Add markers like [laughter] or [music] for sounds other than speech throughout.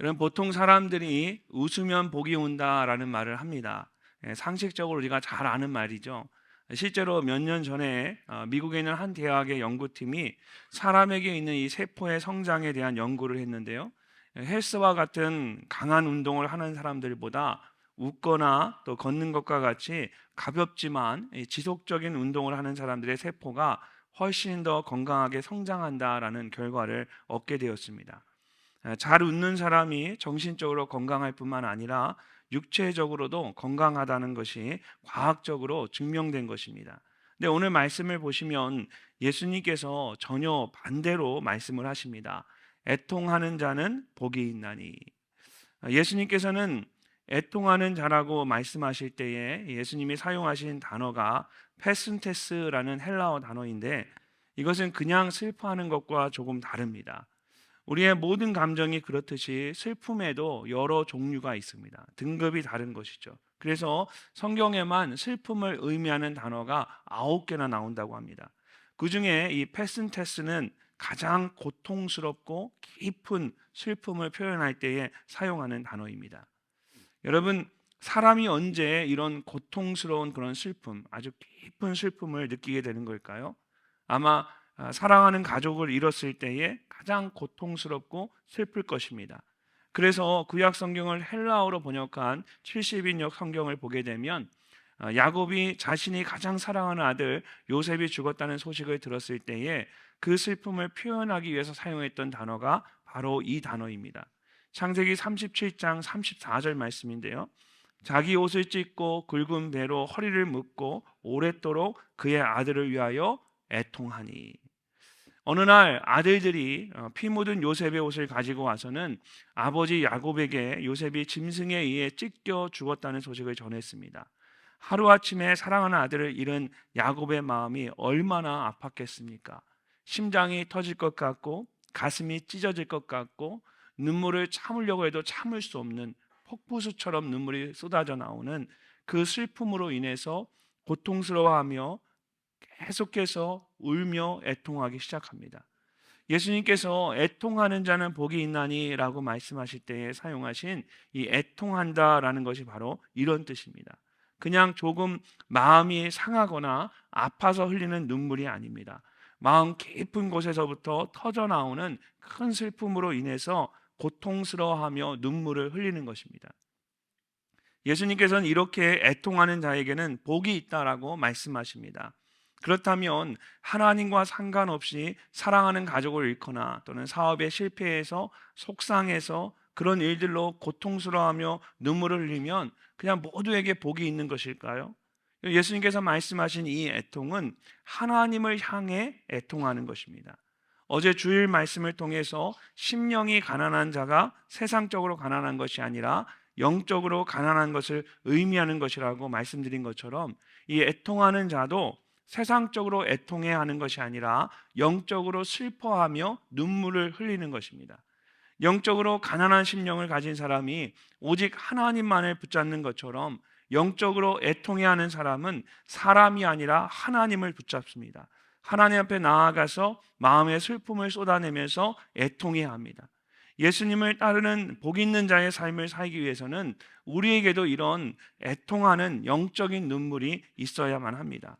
여러분 보통 사람들이 웃으면 복이 온다라는 말을 합니다. 예, 상식적으로 우리가 잘 아는 말이죠. 실제로 몇 년 전에 어, 미국에 있는 한 대학의 연구팀이 사람에게 있는 이 세포의 성장에 대한 연구를 했는데요. 예, 헬스와 같은 강한 운동을 하는 사람들보다 웃거나 또 걷는 것과 같이 가볍지만 이 지속적인 운동을 하는 사람들의 세포가 훨씬 더 건강하게 성장한다라는 결과를 얻게 되었습니다. 에, 잘 웃는 사람이 정신적으로 건강할 뿐만 아니라 육체적으로도 건강하다는 것이 과학적으로 증명된 것입니다. 근데 오늘 말씀을 보시면 예수님께서 전혀 반대로 말씀을 하십니다. 애통하는 자는 복이 있나니. 예수님께서는 애통하는 자라고 말씀하실 때에 예수님이 사용하신 단어가 페슨테스라는 헬라어 단어인데 이것은 그냥 슬퍼하는 것과 조금 다릅니다. 우리의 모든 감정이 그렇듯이 슬픔에도 여러 종류가 있습니다. 등급이 다른 것이죠. 그래서 성경에만 슬픔을 의미하는 단어가 아홉 개나 나온다고 합니다. 그 중에 이 페슨테스는 가장 고통스럽고 깊은 슬픔을 표현할 때에 사용하는 단어입니다. 여러분, 사람이 언제 이런 고통스러운 그런 슬픔, 아주 깊은 슬픔을 느끼게 되는 걸까요? 아마 아, 사랑하는 가족을 잃었을 때에 가장 고통스럽고 슬플 것입니다. 그래서 구약 성경을 헬라어로 번역한 70인역 성경을 보게 되면 아, 야곱이 자신이 가장 사랑하는 아들 요셉이 죽었다는 소식을 들었을 때에 그 슬픔을 표현하기 위해서 사용했던 단어가 바로 이 단어입니다. 창세기 37장 34절 말씀인데요. 자기 옷을 찢고 굵은 배로 허리를 묶고 오랫도록 그의 아들을 위하여 애통하니 어느 날 아들들이 어, 피 묻은 요셉의 옷을 가지고 와서는 아버지 야곱에게 요셉이 짐승에 의해 찢겨 죽었다는 소식을 전했습니다. 하루아침에 사랑하는 아들을 잃은 야곱의 마음이 얼마나 아팠겠습니까? 심장이 터질 것 같고 가슴이 찢어질 것 같고 눈물을 참으려고 해도 참을 수 없는 폭포수처럼 눈물이 쏟아져 나오는 그 슬픔으로 인해서 고통스러워하며 계속해서 울며 애통하기 시작합니다. 예수님께서 애통하는 자는 복이 있나니라고 말씀하실 때에 사용하신 이 애통한다라는 것이 바로 이런 뜻입니다. 그냥 조금 마음이 상하거나 아파서 흘리는 눈물이 아닙니다. 마음 깊은 곳에서부터 터져 나오는 큰 슬픔으로 인해서 고통스러워하며 눈물을 흘리는 것입니다. 예수님께서는 이렇게 애통하는 자에게는 복이 있다라고 말씀하십니다. 그렇다면 하나님과 상관없이 사랑하는 가족을 잃거나 또는 사업에 실패해서 속상해서 그런 일들로 고통스러워하며 눈물을 흘리면 그냥 모두에게 복이 있는 것일까요? 예수님께서 말씀하신 이 애통은 하나님을 향해 애통하는 것입니다. 어제 주일 말씀을 통해서 심령이 가난한 자가 세상적으로 가난한 것이 아니라 영적으로 가난한 것을 의미하는 것이라고 말씀드린 것처럼 이 애통하는 자도 세상적으로 애통해 하는 것이 아니라 영적으로 슬퍼하며 눈물을 흘리는 것입니다. 영적으로 가난한 심령을 가진 사람이 오직 하나님만을 붙잡는 것처럼 영적으로 애통해 하는 사람은 사람이 아니라 하나님을 붙잡습니다. 하나님 앞에 나아가서 마음의 슬픔을 쏟아내면서 애통해 합니다. 예수님을 따르는 복 있는 자의 삶을 살기 위해서는 우리에게도 이런 애통하는 영적인 눈물이 있어야만 합니다.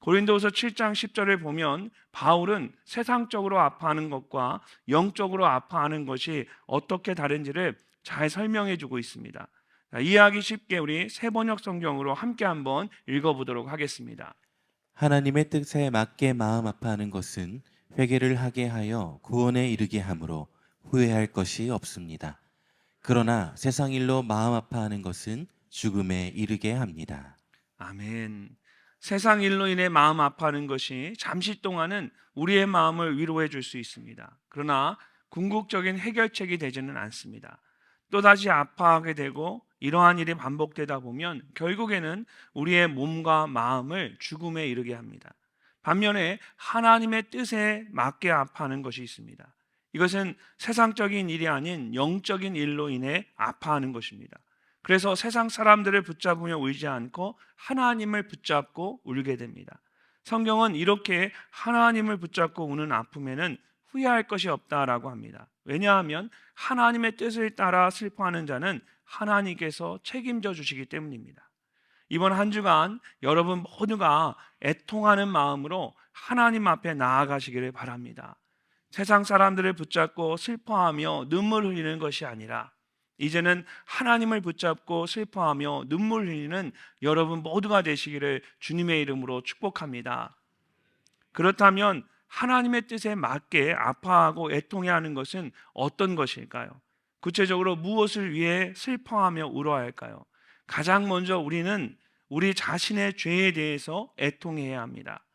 고린도서 7장 10절을 보면 바울은 세상적으로 아파하는 것과 영적으로 아파하는 것이 어떻게 다른지를 잘 설명해 주고 있습니다. 이해하기 쉽게 우리 세 번역 성경으로 함께 한번 읽어 보도록 하겠습니다. 하나님의 뜻에 맞게 마음 아파하는 것은 회개를 하게 하여 구원에 이르게 하므로 후회할 것이 없습니다. 그러나 세상 일로 마음 아파하는 것은 죽음에 이르게 합니다. 아멘. 세상 일로 인해 마음 아파하는 것이 잠시 동안은 우리의 마음을 위로해 줄 수 있습니다. 그러나 궁극적인 해결책이 되지는 않습니다. 또다시 아파하게 되고 이러한 일이 반복되다 보면 결국에는 우리의 몸과 마음을 죽음에 이르게 합니다. 반면에 하나님의 뜻에 맞게 아파하는 것이 있습니다. 이것은 세상적인 일이 아닌 영적인 일로 인해 아파하는 것입니다. 그래서 세상 사람들을 붙잡으며 울지 않고 하나님을 붙잡고 울게 됩니다. 성경은 이렇게 하나님을 붙잡고 우는 아픔에는 후회할 것이 없다라고 합니다. 왜냐하면 하나님의 뜻을 따라 슬퍼하는 자는 하나님께서 책임져 주시기 때문입니다. 이번 한 주간 여러분 모두가 애통하는 마음으로 하나님 앞에 나아가시기를 바랍니다. 세상 사람들을 붙잡고 슬퍼하며 눈물 흘리는 것이 아니라 이제는 하나님을 붙잡고 슬퍼하며 눈물 흘리는 여러분 모두가 되시기를 주님의 이름으로 축복합니다. 그렇다면 하나님의 뜻에 맞게 아파하고 애통해야 하는 것은 어떤 것일까요? 구체적으로 무엇을 위해 슬퍼하며 울어야 할까요? 가장 먼저 우리는 우리 자신의 죄에 대해서 애통해야 합니다.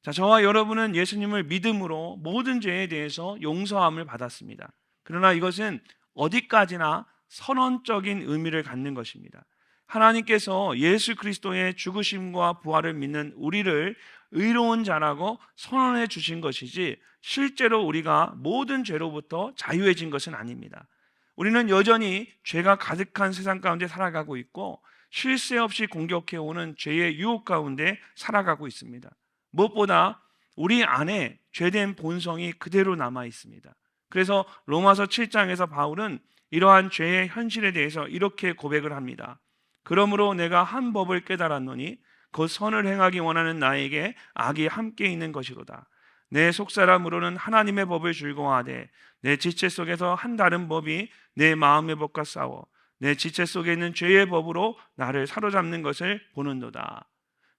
자, 저와 여러분은 예수님을 믿음으로 모든 죄에 대해서 용서함을 받았습니다. 그러나 이것은 어디까지나 선언적인 의미를 갖는 것입니다. 하나님께서 예수 그리스도의 죽으심과 부활을 믿는 우리를 의로운 자라고 선언해 주신 것이지 실제로 우리가 모든 죄로부터 자유해진 것은 아닙니다. 우리는 여전히 죄가 가득한 세상 가운데 살아가고 있고 쉴새 없이 공격해 오는 죄의 유혹 가운데 살아가고 있습니다. 무엇보다 우리 안에 죄된 본성이 그대로 남아 있습니다. 그래서 로마서 7장에서 바울은 이러한 죄의 현실에 대해서 이렇게 고백을 합니다. 그러므로 내가 한 법을 깨달았노니 그 선을 행하기 원하는 나에게 악이 함께 있는 것이로다. 내 속사람으로는 하나님의 법을 즐거워하되 내 지체 속에서 한 다른 법이 내 마음의 법과 싸워 내 지체 속에 있는 죄의 법으로 나를 사로잡는 것을 보는도다.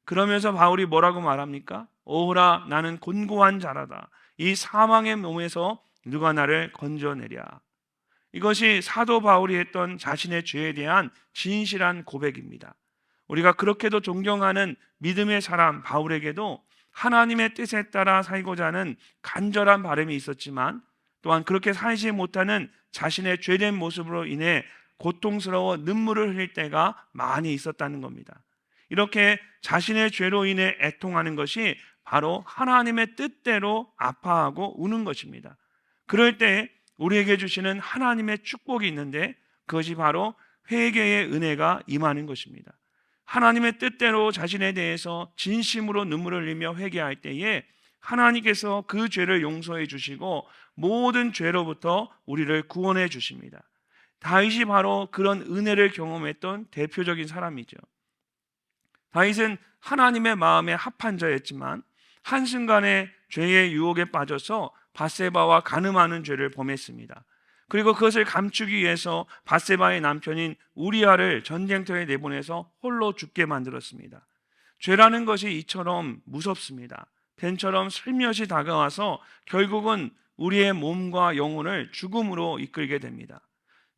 그러면서 바울이 뭐라고 말합니까? 오호라 나는 곤고한 자라다. 이 사망의 몸에서 누가 나를 건져내랴. 이것이 사도 바울이 했던 자신의 죄에 대한 진실한 고백입니다. 우리가 그렇게도 존경하는 믿음의 사람 바울에게도 하나님의 뜻에 따라 살고자 하는 간절한 바람이 있었지만 또한 그렇게 살지 못하는 자신의 죄된 모습으로 인해 고통스러워 눈물을 흘릴 때가 많이 있었다는 겁니다. 이렇게 자신의 죄로 인해 애통하는 것이 바로 하나님의 뜻대로 아파하고 우는 것입니다. 그럴 때 우리에게 주시는 하나님의 축복이 있는데 그것이 바로 회개의 은혜가 임하는 것입니다. 하나님의 뜻대로 자신에 대해서 진심으로 눈물을 흘리며 회개할 때에 하나님께서 그 죄를 용서해 주시고 모든 죄로부터 우리를 구원해 주십니다. 다윗이 바로 그런 은혜를 경험했던 대표적인 사람이죠. 다윗은 하나님의 마음에 합한 자였지만 한순간에 죄의 유혹에 빠져서 바세바와 간음하는 죄를 범했습니다. 그리고 그것을 감추기 위해서 바세바의 남편인 우리아를 전쟁터에 내보내서 홀로 죽게 만들었습니다. 죄라는 것이 이처럼 무섭습니다. 뱀처럼 슬며시 다가와서 결국은 우리의 몸과 영혼을 죽음으로 이끌게 됩니다.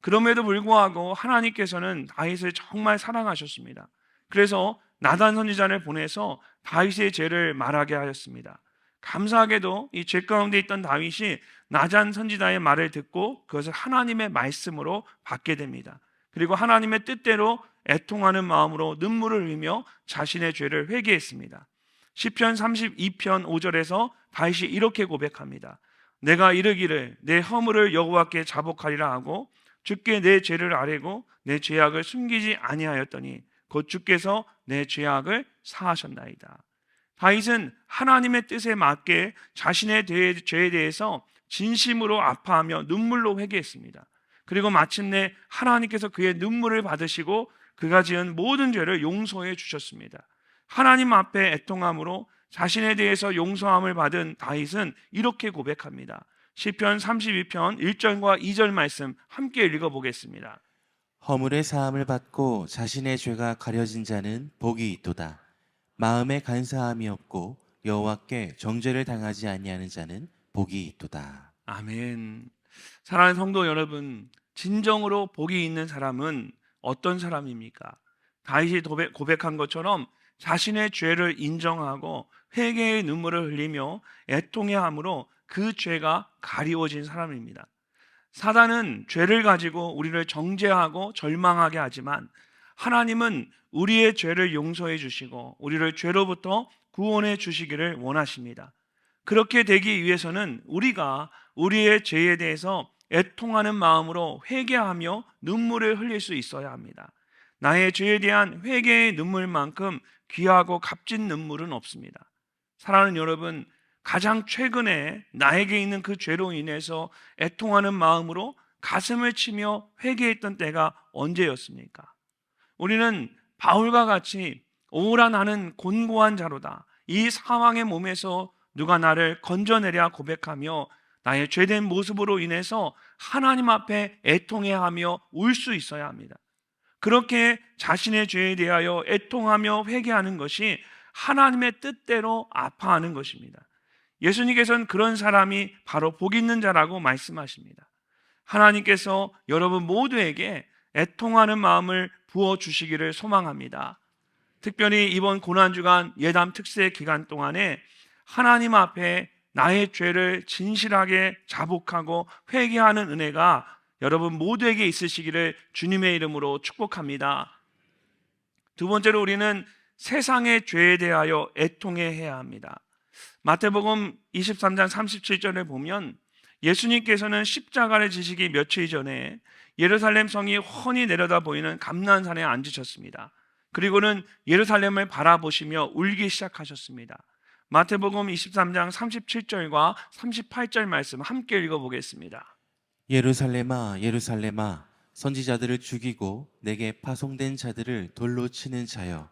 그럼에도 불구하고 하나님께서는 다윗을 정말 사랑하셨습니다. 그래서 나단 선지자를 보내서 다윗의 죄를 말하게 하였습니다. 감사하게도 이 죄 가운데 있던 다윗이 나잔 선지자의 말을 듣고 그것을 하나님의 말씀으로 받게 됩니다. 그리고 하나님의 뜻대로 애통하는 마음으로 눈물을 흘리며 자신의 죄를 회개했습니다. 시편 32편 5절에서 다윗이 이렇게 고백합니다. 내가 이르기를 내 허물을 여호와께 자복하리라 하고 주께 내 죄를 아뢰고 내 죄악을 숨기지 아니하였더니 곧 주께서 내 죄악을 사하셨나이다. 다윗은 하나님의 뜻에 맞게 자신의 죄에 대해서 진심으로 아파하며 눈물로 회개했습니다. 그리고 마침내 하나님께서 그의 눈물을 받으시고 그가 지은 모든 죄를 용서해 주셨습니다. 하나님 앞에 애통함으로 자신에 대해서 용서함을 받은 다윗은 이렇게 고백합니다. 시편 32편 1절과 2절 말씀 함께 읽어 보겠습니다. 허물의 사함을 받고 자신의 죄가 가려진 자는 복이 있도다. 마음에 간사함이 없고 여호와께 정죄를 당하지 아니하는 자는 복이 있도다. 아멘. 사랑하는 성도 여러분, 진정으로 복이 있는 사람은 어떤 사람입니까? 다윗이 고백한 것처럼 자신의 죄를 인정하고 회개의 눈물을 흘리며 애통해 함으로 그 죄가 가리워진 사람입니다. 사단은 죄를 가지고 우리를 정죄하고 절망하게 하지만 하나님은 우리의 죄를 용서해 주시고 우리를 죄로부터 구원해 주시기를 원하십니다. 그렇게 되기 위해서는 우리가 우리의 죄에 대해서 애통하는 마음으로 회개하며 눈물을 흘릴 수 있어야 합니다. 나의 죄에 대한 회개의 눈물만큼 귀하고 값진 눈물은 없습니다. 사랑하는 여러분, 가장 최근에 나에게 있는 그 죄로 인해서 애통하는 마음으로 가슴을 치며 회개했던 때가 언제였습니까? 우리는 바울과 같이 오라 나는 곤고한 자로다. 이 사망의 몸에서 누가 나를 건져내랴 고백하며 나의 죄된 모습으로 인해서 하나님 앞에 애통해하며 울 수 있어야 합니다. 그렇게 자신의 죄에 대하여 애통하며 회개하는 것이 하나님의 뜻대로 아파하는 것입니다. 예수님께서는 그런 사람이 바로 복 있는 자라고 말씀하십니다. 하나님께서 여러분 모두에게 애통하는 마음을 부어 주시기를 소망합니다. 특별히 이번 고난 주간 예담 특세 기간 동안에 하나님 앞에 나의 죄를 진실하게 자복하고 회개하는 은혜가 여러분 모두에게 있으시기를 주님의 이름으로 축복합니다. 두 번째로 우리는 세상의 죄에 대하여 애통해야 합니다. 마태복음 23장 37절에 보면 예수님께서는 십자가를 지시기 며칠 전에 예루살렘 성이 훤히 내려다 보이는 감난산에 앉으셨습니다. 그리고는 예루살렘을 바라보시며 울기 시작하셨습니다. 마태복음 23장 37절과 38절 말씀 함께 읽어보겠습니다. 예루살렘아 예루살렘아 선지자들을 죽이고 내게 파송된 자들을 돌로 치는 자여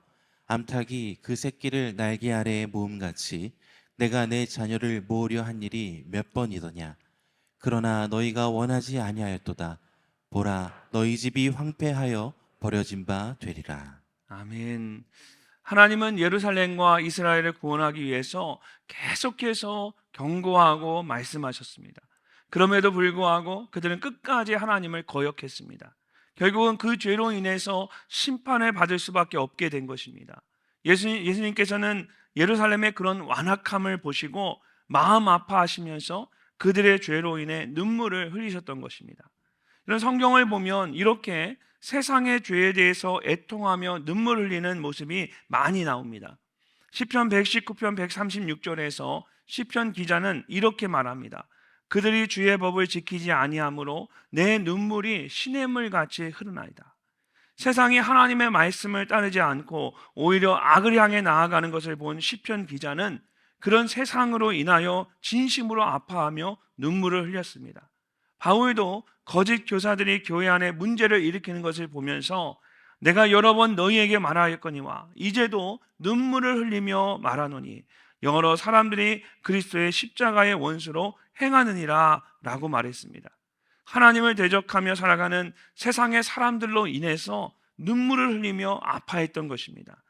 암탉이 그 새끼를 날개 아래에 모음같이 내가 내 자녀를 모으려 한 일이 몇 번이더냐 그러나 너희가 원하지 아니하였도다 보라 너희 집이 황폐하여 버려진 바 되리라 아멘. 하나님은 예루살렘과 이스라엘을 구원하기 위해서 계속해서 경고하고 말씀하셨습니다. 그럼에도 불구하고 그들은 끝까지 하나님을 거역했습니다. 결국은 그 죄로 인해서 심판을 받을 수밖에 없게 된 것입니다. 예수님, 예수님께서는 예루살렘의 그런 완악함을 보시고 마음 아파하시면서 그들의 죄로 인해 눈물을 흘리셨던 것입니다. 이런 성경을 보면 이렇게 세상의 죄에 대해서 애통하며 눈물 흘리는 모습이 많이 나옵니다. 시편 119편 136절에서 시편 기자는 이렇게 말합니다. 그들이 주의 법을 지키지 아니하므로 내 눈물이 시냇물 같이 흐르나이다. 세상이 하나님의 말씀을 따르지 않고 오히려 악을 향해 나아가는 것을 본 시편 기자는 그런 세상으로 인하여 진심으로 아파하며 눈물을 흘렸습니다. 바울도 거짓 교사들이 교회 안에 문제를 일으키는 것을 보면서 내가 여러 번 너희에게 말하였거니와 이제도 눈물을 흘리며 말하노니 여러 사람들이 그리스도의 십자가의 원수로 행하느니라 라고 말했습니다. 하나님을 대적하며 살아가는 세상의 사람들로 인해서 눈물을 흘리며 아파했던 것입니다.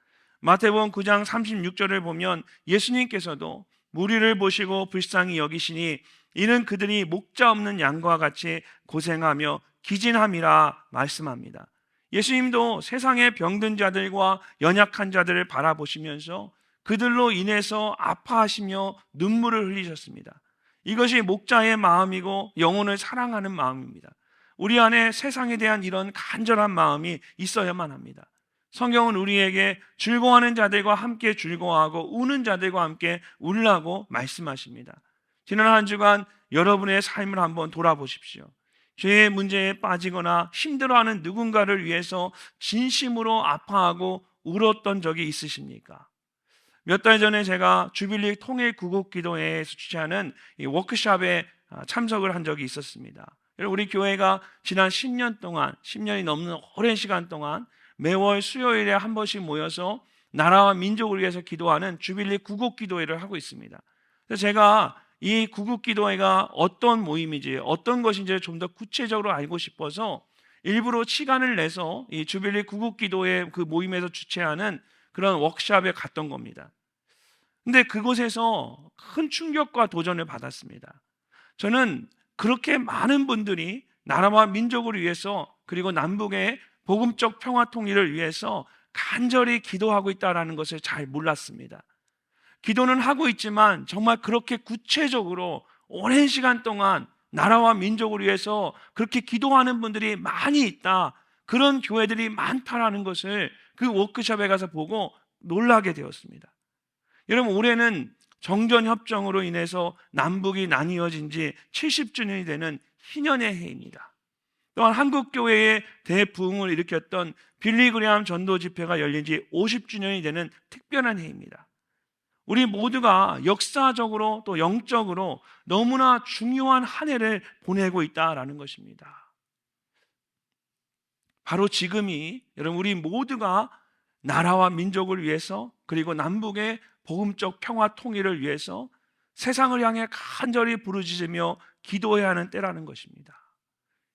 마태복음 9장 36절을 보면 예수님께서도 무리를 보시고 불쌍히 여기시니 이는 그들이 목자 없는 양과 같이 고생하며 기진함이라 말씀합니다. 예수님도 세상의 병든 자들과 연약한 자들을 바라보시면서 그들로 인해서 아파하시며 눈물을 흘리셨습니다. 이것이 목자의 마음이고 영혼을 사랑하는 마음입니다. 우리 안에 세상에 대한 이런 간절한 마음이 있어야만 합니다. 성경은 우리에게 즐거워하는 자들과 함께 즐거워하고 우는 자들과 함께 울라고 말씀하십니다. 지난 한 주간 여러분의 삶을 한번 돌아보십시오. 죄의 문제에 빠지거나 힘들어하는 누군가를 위해서 진심으로 아파하고 울었던 적이 있으십니까? 몇 달 전에 제가 주빌리 통일 구국 기도회에서 주최하는 이 워크숍에 아, 참석을 한 적이 있었습니다. 우리 교회가 지난 10년 동안, 10년이 넘는 오랜 시간 동안 매월 수요일에 한 번씩 모여서 나라와 민족을 위해서 기도하는 주빌리 구국 기도회를 하고 있습니다. 그래서 제가 이 구국 기도회가 어떤 모임인지 어떤 것인지를 좀더 구체적으로 알고 싶어서 일부러 시간을 내서 이 주빌리 구국 기도회 그 모임에서 주최하는 그런 워크숍에 갔던 겁니다. 근데 그곳에서 큰 충격과 도전을 받았습니다. 저는 그렇게 많은 분들이 나라와 민족을 위해서 그리고 남북의 복음적 평화 통일을 위해서 간절히 기도하고 있다라는 것을 잘 몰랐습니다. 기도는 하고 있지만 정말 그렇게 구체적으로 오랜 시간 동안 나라와 민족을 위해서 그렇게 기도하는 분들이 많이 있다. 그런 교회들이 많다라는 것을 그 워크숍에 가서 보고 놀라게 되었습니다. 여러분 올해는 정전 협정으로 인해서 남북이 나뉘어진 지 70주년이 되는 희년의 해입니다. 또한 한국 교회의 대부흥을 일으켰던 빌리 그레암 전도 집회가 열린 지 50주년이 되는 특별한 해입니다. 우리 모두가 역사적으로 또 영적으로 너무나 중요한 한 해를 보내고 있다라는 것입니다. 바로 지금이 여러분 우리 모두가 나라와 민족을 위해서 그리고 남북의 복음적 평화 통일을 위해서 세상을 향해 간절히 부르짖으며 기도해야 하는 때라는 것입니다.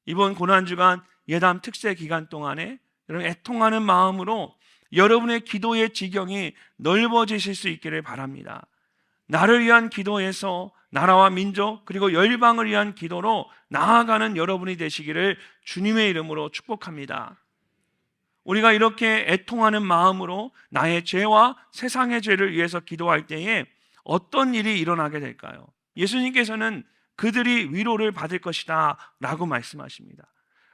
이번 고난 주간 예담 특세 기간 동안에 여러분 애통하는 마음으로 여러분의 기도의 지경이 넓어지실 수 있기를 바랍니다. 나를 위한 기도에서 나라와 민족 그리고 열방을 위한 기도로 나아가는 여러분이 되시기를 주님의 이름으로 축복합니다. 우리가 이렇게 애통하는 마음으로 나의 죄와 세상의 죄를 위해서 기도할 때에 어떤 일이 일어나게 될까요? 예수님께서는 그들이 위로를 받을 것이다 라고 말씀하십니다.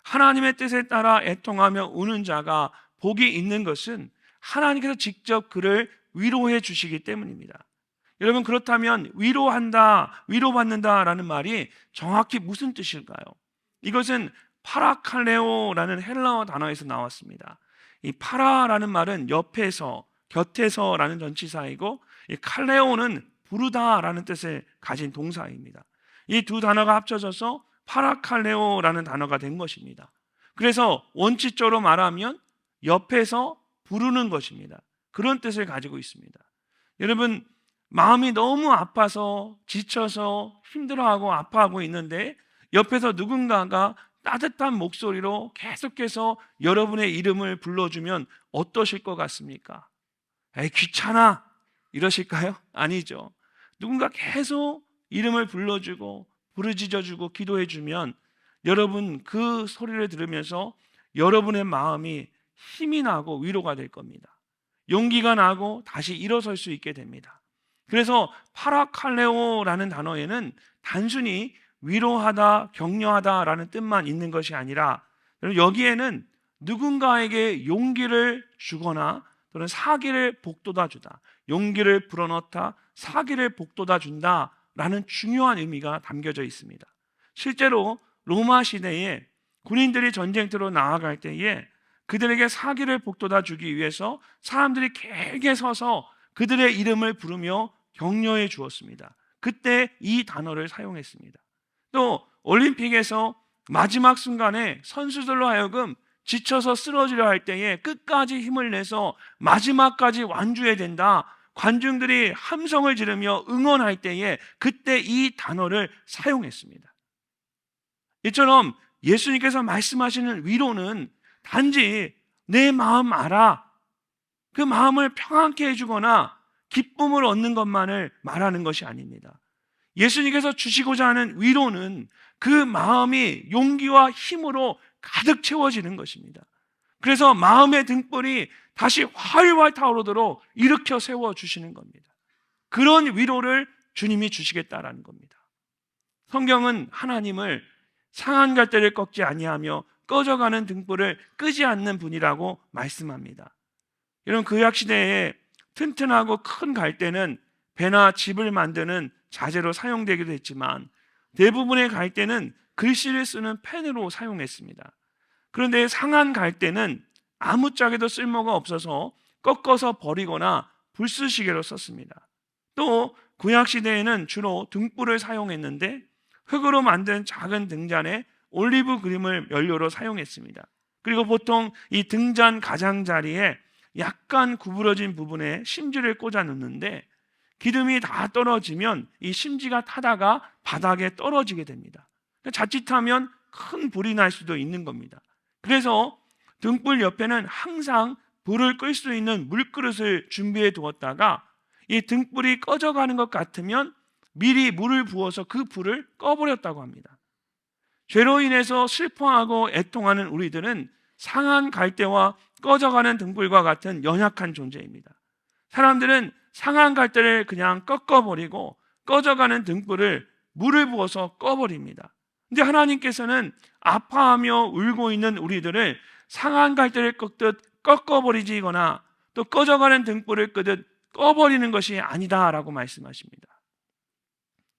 하나님의 뜻에 따라 애통하며 우는 자가 복이 있는 것은 하나님께서 직접 그를 위로해 주시기 때문입니다. 여러분 그렇다면 위로한다, 위로받는다라는 말이 정확히 무슨 뜻일까요? 이것은 파라칼레오라는 헬라어 단어에서 나왔습니다. 이 파라라는 말은 옆에서, 곁에서라는 전치사이고 이 칼레오는 부르다라는 뜻을 가진 동사입니다. 이 두 단어가 합쳐져서 파라칼레오라는 단어가 된 것입니다. 그래서 원칙적으로 말하면 옆에서 부르는 것입니다. 그런 뜻을 가지고 있습니다. 여러분 마음이 너무 아파서 지쳐서 힘들어하고 아파하고 있는데 옆에서 누군가가 따뜻한 목소리로 계속해서 여러분의 이름을 불러주면 어떠실 것 같습니까? 에이, 귀찮아. 이러실까요? [laughs] 아니죠. 누군가 계속 이름을 불러주고 부르짖어주고 기도해주면 여러분 그 소리를 들으면서 여러분의 마음이 힘이 나고 위로가 될 겁니다. 용기가 나고 다시 일어설 수 있게 됩니다. 그래서 파라칼레오라는 단어에는 단순히 위로하다, 격려하다라는 뜻만 있는 것이 아니라 여기에는 누군가에게 용기를 주거나 또는 사기를 복돋아 주다, 용기를 불어넣다, 사기를 복돋아 준다라는 중요한 의미가 담겨져 있습니다. 실제로 로마 시대에 군인들이 전쟁터로 나아갈 때에 그들에게 사기를 복돋아 주기 위해서 사람들이 길게 서서 그들의 이름을 부르며 격려해 주었습니다. 그때 이 단어를 사용했습니다. 또 올림픽에서 마지막 순간에 선수들로 하여금 지쳐서 쓰러지려 할 때에 끝까지 힘을 내서 마지막까지 완주해야 된다. 관중들이 함성을 지르며 응원할 때에 그때 이 단어를 사용했습니다. 이처럼 예수님께서 말씀하시는 위로는 단지 내 마음 알아. 그 마음을 평안케 해주거나 기쁨을 얻는 것만을 말하는 것이 아닙니다. 예수님께서 주시고자 하는 위로는 그 마음이 용기와 힘으로 가득 채워지는 것입니다. 그래서 마음의 등불이 다시 활활 타오르도록 일으켜 세워 주시는 겁니다. 그런 위로를 주님이 주시겠다라는 겁니다. 성경은 하나님을 상한 갈대를 꺾지 아니하며 꺼져가는 등불을 끄지 않는 분이라고 말씀합니다. 이런 구약 시대에 튼튼하고 큰 갈대는 배나 집을 만드는 자재로 사용되기도 했지만 대부분의 갈대는 글씨를 쓰는 펜으로 사용했습니다. 그런데 상한 갈대는 아무짝에도 쓸모가 없어서 꺾어서 버리거나 불쑤시개로 썼습니다. 또 구약 시대에는 주로 등불을 사용했는데 흙으로 만든 작은 등잔에 올리브 그림을 연료로 사용했습니다. 그리고 보통 이 등잔 가장자리에 약간 구부러진 부분에 심지를 꽂아 놓는데 기름이 다 떨어지면 이 심지가 타다가 바닥에 떨어지게 됩니다. 자칫하면 큰 불이 날 수도 있는 겁니다. 그래서 등불 옆에는 항상 불을 끌 수 있는 물그릇을 준비해 두었다가 이 등불이 꺼져가는 것 같으면 미리 물을 부어서 그 불을 꺼버렸다고 합니다. 죄로 인해서 슬퍼하고 애통하는 우리들은 상한 갈대와 꺼져가는 등불과 같은 연약한 존재입니다. 사람들은 상한 갈대를 그냥 꺾어버리고 꺼져가는 등불을 물을 부어서 꺼버립니다. 근데 하나님께서는 아파하며 울고 있는 우리들을 상한 갈대를 꺾듯 꺾어버리지거나 또 꺼져가는 등불을 끄듯 꺼버리는 것이 아니다라고 말씀하십니다.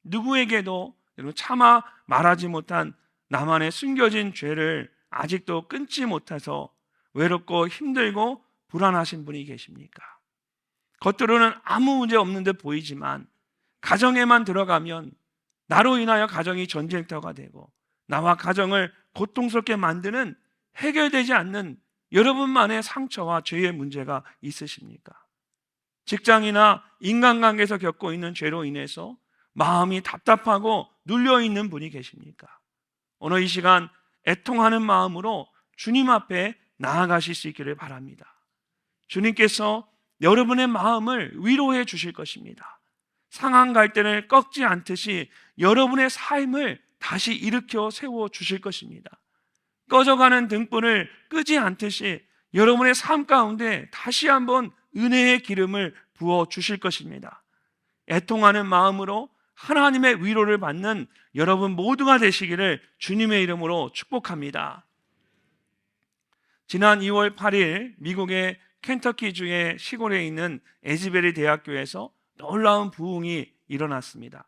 누구에게도 차마 말하지 못한 나만의 숨겨진 죄를 아직도 끊지 못해서 외롭고 힘들고 불안하신 분이 계십니까? 겉으로는 아무 문제 없는 듯 보이지만 가정에만 들어가면 나로 인하여 가정이 전쟁터가 되고 나와 가정을 고통스럽게 만드는 해결되지 않는 여러분만의 상처와 죄의 문제가 있으십니까? 직장이나 인간관계에서 겪고 있는 죄로 인해서 마음이 답답하고 눌려 있는 분이 계십니까? 오늘 이 시간 애통하는 마음으로 주님 앞에 나아가실 수 있기를 바랍니다. 주님께서 여러분의 마음을 위로해 주실 것입니다. 상한 갈대를 꺾지 않듯이 여러분의 삶을 다시 일으켜 세워 주실 것입니다. 꺼져가는 등불을 끄지 않듯이 여러분의 삶 가운데 다시 한번 은혜의 기름을 부어 주실 것입니다. 애통하는 마음으로 하나님의 위로를 받는 여러분 모두가 되시기를 주님의 이름으로 축복합니다. 지난 2월 8일 미국의 켄터키 주의 시골에 있는 에즈베리 대학교에서 놀라운 부흥이 일어났습니다.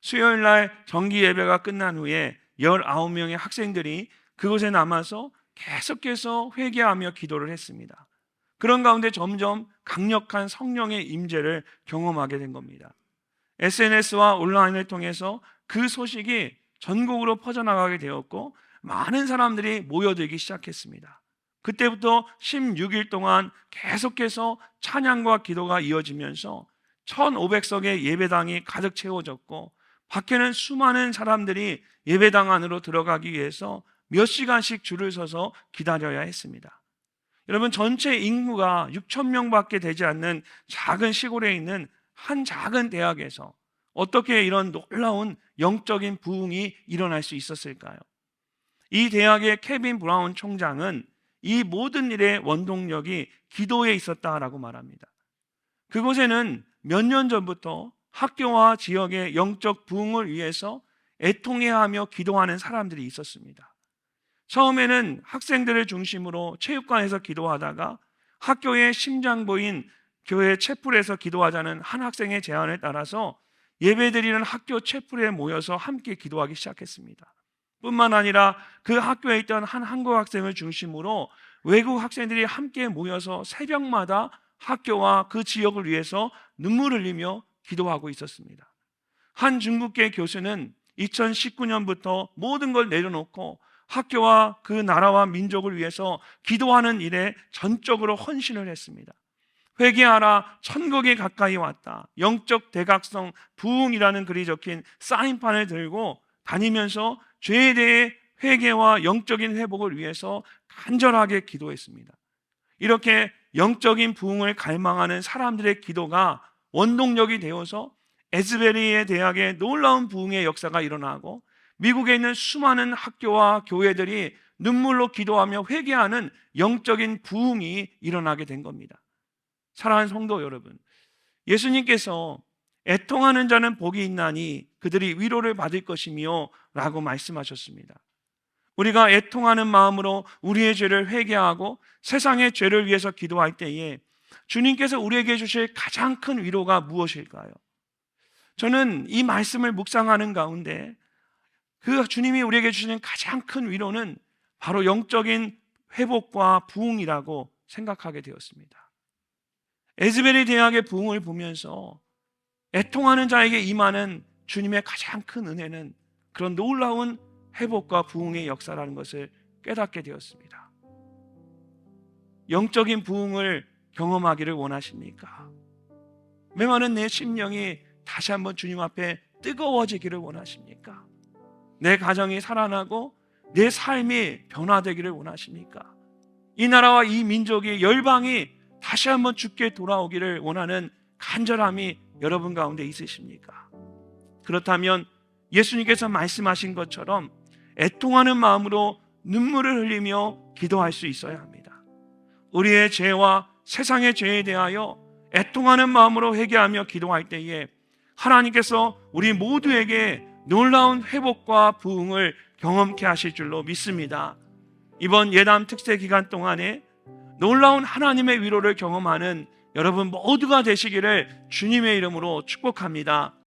수요일 날 정기 예배가 끝난 후에 19명의 학생들이 그곳에 남아서 계속해서 회개하며 기도를 했습니다. 그런 가운데 점점 강력한 성령의 임재를 경험하게 된 겁니다. SNS와 온라인을 통해서 그 소식이 전국으로 퍼져나가게 되었고 많은 사람들이 모여들기 시작했습니다. 그때부터 16일 동안 계속해서 찬양과 기도가 이어지면서 1,500석의 예배당이 가득 채워졌고 밖에는 수많은 사람들이 예배당 안으로 들어가기 위해서 몇 시간씩 줄을 서서 기다려야 했습니다. 여러분 전체 인구가 6천 명밖에 되지 않는 작은 시골에 있는 한 작은 대학에서 어떻게 이런 놀라운 영적인 부흥이 일어날 수 있었을까요? 이 대학의 케빈 브라운 총장은 이 모든 일의 원동력이 기도에 있었다라고 말합니다. 그곳에는 몇 년 전부터 학교와 지역의 영적 부흥을 위해서 애통해하며 기도하는 사람들이 있었습니다. 처음에는 학생들을 중심으로 체육관에서 기도하다가 학교의 심장부인 교회 채플에서 기도하자는 한 학생의 제안에 따라서 예배드리는 학교 채플에 모여서 함께 기도하기 시작했습니다. 뿐만 아니라 그 학교에 있던 한 한국 학생을 중심으로 외국 학생들이 함께 모여서 새벽마다 학교와 그 지역을 위해서 눈물을 흘리며 기도하고 있었습니다. 한 중국계 교수는 2019년부터 모든 걸 내려놓고 학교와 그 나라와 민족을 위해서 기도하는 일에 전적으로 헌신을 했습니다. 회개하라 천국에 가까이 왔다. 영적 대각성 부흥이라는 글이 적힌 사인판을 들고 다니면서 죄에 대해 회개와 영적인 회복을 위해서 간절하게 기도했습니다. 이렇게 영적인 부흥을 갈망하는 사람들의 기도가 원동력이 되어서 에즈베리의 대학에 놀라운 부흥의 역사가 일어나고 미국에 있는 수많은 학교와 교회들이 눈물로 기도하며 회개하는 영적인 부흥이 일어나게 된 겁니다. 사랑하는 성도 여러분, 예수님께서 애통하는 자는 복이 있나니 그들이 위로를 받을 것이며 라고 말씀하셨습니다. 우리가 애통하는 마음으로 우리의 죄를 회개하고 세상의 죄를 위해서 기도할 때에 주님께서 우리에게 주실 가장 큰 위로가 무엇일까요? 저는 이 말씀을 묵상하는 가운데 그 주님이 우리에게 주시는 가장 큰 위로는 바로 영적인 회복과 부흥이라고 생각하게 되었습니다. 에즈베리 대학의 부흥을 보면서 애통하는 자에게 임하는 주님의 가장 큰 은혜는 그런 놀라운 회복과 부흥의 역사라는 것을 깨닫게 되었습니다. 영적인 부흥을 경험하기를 원하십니까? 메마른 내 심령이 다시 한번 주님 앞에 뜨거워지기를 원하십니까? 내 가정이 살아나고 내 삶이 변화되기를 원하십니까? 이 나라와 이 민족이 열방이 다시 한번 죽게 돌아오기를 원하는 간절함이 여러분 가운데 있으십니까? 그렇다면 예수님께서 말씀하신 것처럼 애통하는 마음으로 눈물을 흘리며 기도할 수 있어야 합니다. 우리의 죄와 세상의 죄에 대하여 애통하는 마음으로 회개하며 기도할 때에 하나님께서 우리 모두에게 놀라운 회복과 부흥을 경험케 하실 줄로 믿습니다. 이번 예담 특세 기간 동안에 놀라운 하나님의 위로를 경험하는 여러분 모두가 되시기를 주님의 이름으로 축복합니다.